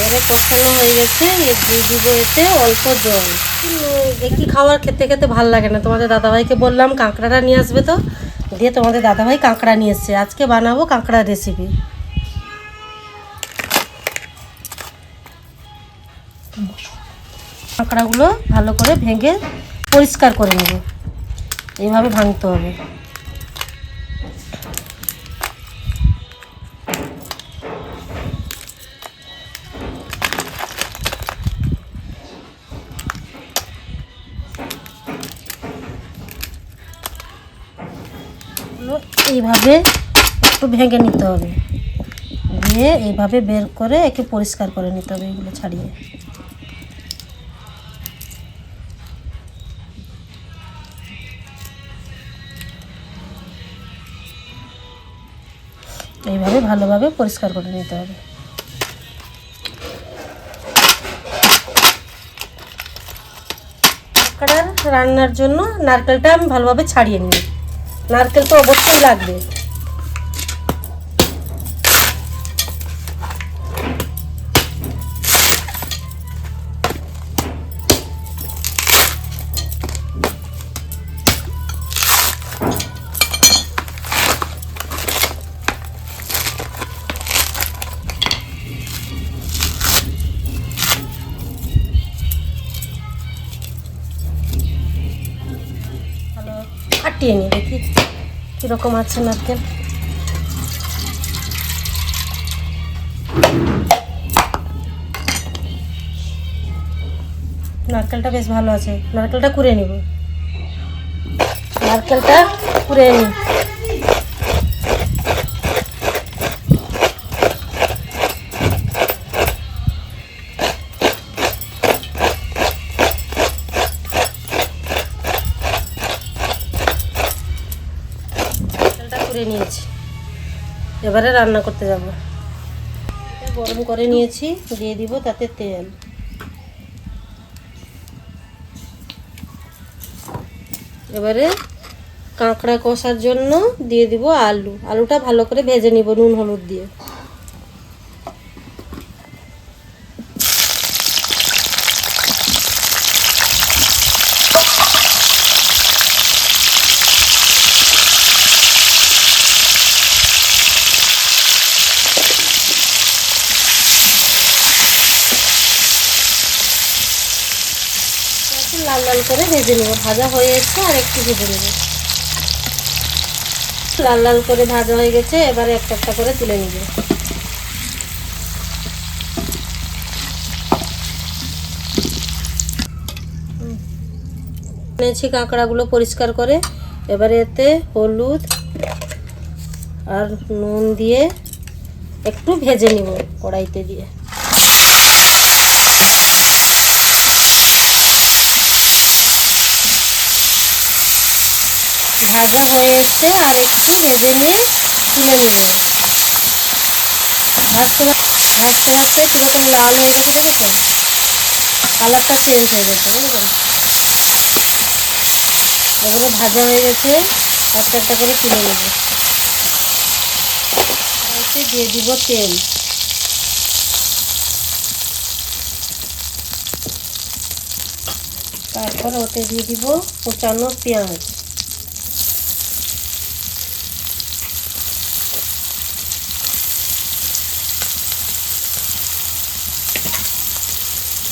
এবারে কষানো হয়ে গেছে দিয়ে দিব এতে অল্প জল। একই খাবার খেতে খেতে ভালো লাগে না। তোমাদের দাদাভাইকে বললাম, কাঁকড়াটা নিয়ে আসবে তো। দিয়ে তোমাদের দাদাভাই কাঁকড়া নিয়ে এসছে। আজকে বানাবো কাঁকড়ার রেসিপি কাঁকড়াগুলো ভালো করে ভেঙে পরিষ্কার করে নেব। এইভাবে ভাঙতে হবে। এইভাবে একটু ভেঙে নিতে হবে। দিয়ে এইভাবে বের করে একে পরিষ্কার করে নিতে হবে এগুলো ছাড়িয়ে। এইভাবে ভালোভাবে পরিষ্কার করে নিতে হবে। রান্নার জন্য নারকেলটা আমি ভালোভাবে ছাড়িয়ে নিই নারকেল তো অবশ্যই লাগবে। ফাটিয়ে নিই দেখি কীরকম আছে নারকেল? নারকেলটা বেশ ভালো আছে। নারকেলটা কুড়ে নিব। নারকেলটা কুড়ে নিই করে নিয়েছি। এবারে রান্না করতে যাব। গরম করে নিয়েছি, দিয়ে দিব তাতে তেল। এবারে কাঁকড়া কষার জন্য দিয়ে দিব আলু। আলুটা ভালো করে ভেজে নিব নুন, হলুদ দিয়ে একটু লাল লাল করে ভেজে নেব। ভাজা হয়ে এসছে, আর একটু ভেজে নেব। লাল লাল করে ভাজা হয়ে গেছে, এবারে একটা একটা করে তুলে নিব। নিয়েছি কাঁকড়াগুলো পরিষ্কার করে, এবারে এতে হলুদ আর নুন দিয়ে একটু ভেজে নিব কড়াইতে দিয়ে। ভাজা হয়ে এসছে আর একটু ভেজে নিয়ে তুলে নেব। ভাজতে ভাজ- ভাজতে ভাজতে কীরকম লাল হয়ে গেছে, দেখেছ? কালারটা চেঞ্জ হয়ে গেছে বুঝলেন এগুলো ভাজা হয়ে গেছে, একটা একটা করে তুলে নেব। দিয়ে দিব তেল। তারপর ওতে দিয়ে দিব কুচানো পেঁয়াজ।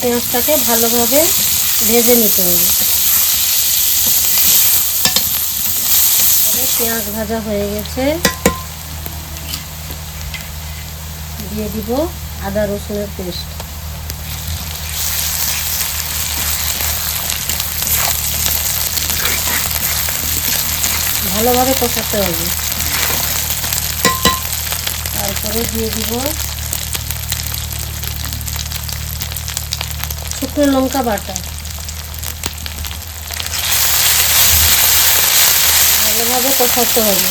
পেঁয়াজটাকে ভালোভাবে ভেজে নিতে হবে। পেঁয়াজ ভাজা হয়ে গেছে। দিয়ে দিব আদা রসুনের পেস্ট। ভালোভাবে কষাতে হবে। তারপরে দিয়ে দিব শুকনো লঙ্কা বাটা। ভালোভাবে কষাতে হবে।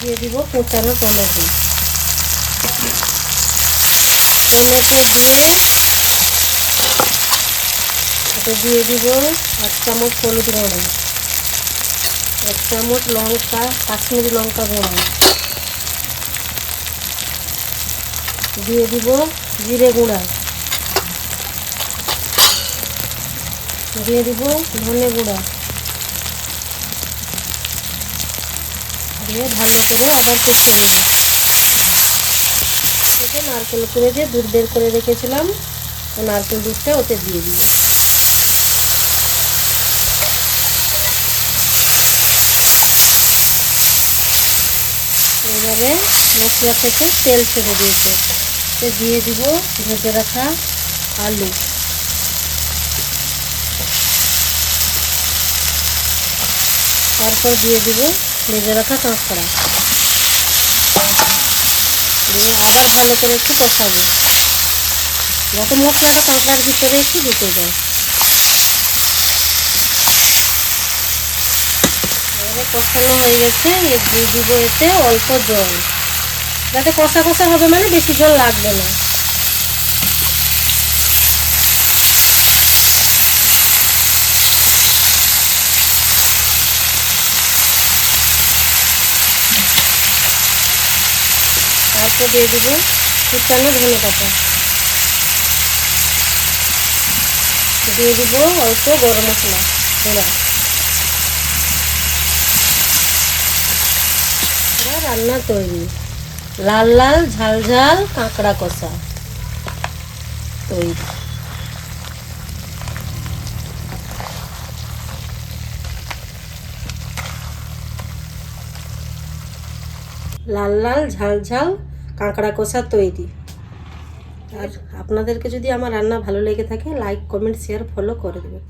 দিয়ে দিব কোচানো টমেটো। মশলা দিয়ে এতে দিয়ে দিব এক চামচ হলুদ গুঁড়ো। এক চামচ লঙ্কা, কাশ্মীরি লঙ্কা গুঁড়ো। দিয়ে দিব জিরে গুঁড়া। দিয়ে দিব ধনে গুঁড়া। দিয়ে ভালো করে আবার কষিয়ে নেব। নারকেল করে দিয়ে দুধ বের করে রেখেছিলাম নারকেল দুধটা ওতে দিয়ে দিই এবারে মশলা থেকে তেল ছেড়ে দিয়েছে। সে দিয়ে দিব ভেজে রাখা আলু। তারপর দিয়ে দিব ভেজে রাখা কাঁকড়া। দিয়ে আবার ভালো করে একটু কষাবো। যাতে মশলাটা কাঁকড়ার ভিতরে একটু ঢুকে যায়। কষানো হয়ে গেছে দিয়ে দিব এতে অল্প জল। যাতে কষা কষা হবে মানে বেশি জল লাগবে না। তারপর দিয়ে দিব কুচানো ধনে পাতা। দিয়ে দিব অল্প গরম মশলা গুঁড়া এবার রান্না তৈরি। লাল লাল, ঝাল ঝাল, কাঁকড়া কষা তৈরি। লাল লাল, ঝাল ঝাল, কাঁকড়া কষা তৈরি। আর আপনাদেরকে যদি আমার রান্না ভালো লেগে থাকে লাইক কমেন্ট শেয়ার ফলো করে দেবেন।